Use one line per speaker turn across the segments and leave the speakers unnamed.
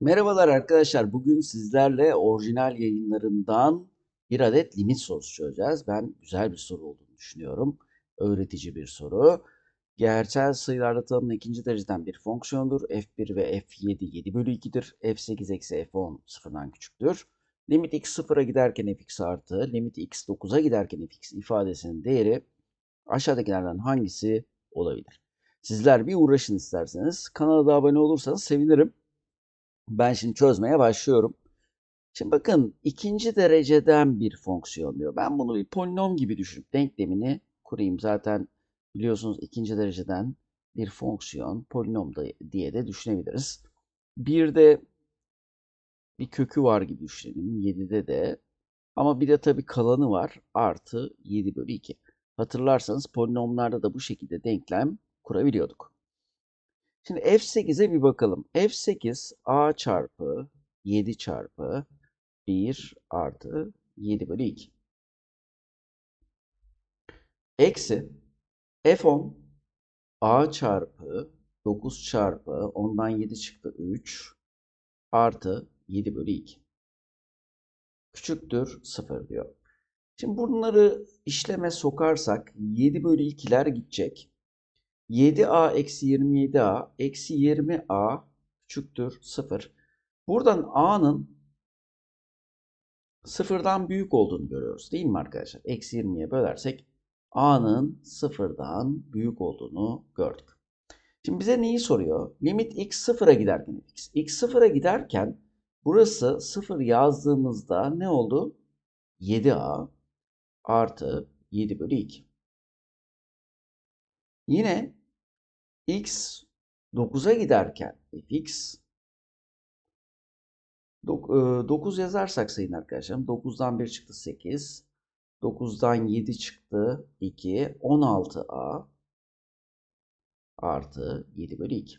Merhabalar arkadaşlar. Bugün sizlerle orijinal yayınlarından bir adet limit sorusu çözeceğiz. Ben güzel bir soru olduğunu düşünüyorum. Öğretici bir soru. Gerçel sayılarla tanımlı ikinci dereceden bir fonksiyondur. f1 ve f7 7 bölü 2'dir. f8 eksi f10 sıfırdan küçüktür. Limit x sıfıra giderken fx artı, limit x 9'a giderken fx ifadesinin değeri aşağıdakilerden hangisi olabilir? Sizler bir uğraşın isterseniz. Kanala da abone olursanız sevinirim. Ben şimdi çözmeye başlıyorum. Şimdi bakın ikinci dereceden bir fonksiyon diyor. Ben bunu bir polinom gibi düşünüp denklemini kurayım. Zaten biliyorsunuz ikinci dereceden bir fonksiyon polinom da diye de düşünebiliriz. Bir de bir kökü var gibi düşünelim. 7'de de. Ama bir de tabii kalanı var. Artı 7 bölü 2. Hatırlarsanız polinomlarda da bu şekilde denklem kurabiliyorduk. Şimdi f8'e bir bakalım. f8 a çarpı 7 çarpı 1 artı 7 bölü 2. Eksi f10 a çarpı 9 çarpı ondan 7 çıktı 3 artı 7 bölü 2. Küçüktür 0 diyor. Şimdi bunları işleme sokarsak 7 bölü 2'ler gidecek. 7a eksi 27a eksi 20a küçüktür 0. Buradan a'nın sıfırdan büyük olduğunu görüyoruz değil mi arkadaşlar? Eksi 20'ye bölersek a'nın sıfırdan büyük olduğunu gördük. Şimdi bize neyi soruyor? Limit x sıfıra giderken x. x sıfıra giderken burası sıfır yazdığımızda ne oldu? 7a artı 7 bölü 2. Yine x 9'a giderken fx 9 yazarsak sayın arkadaşlarım 9'dan 1 çıktı 8 9'dan 7 çıktı 2 16a artı 7 bölü 2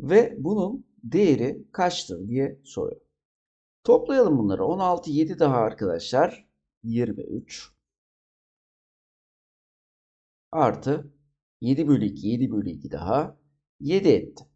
ve bunun değeri kaçtır diye soruyor. Toplayalım bunları. 16 7 daha arkadaşlar 23 artı 7 bölü 2, 7 bölü 2 daha 7 etti.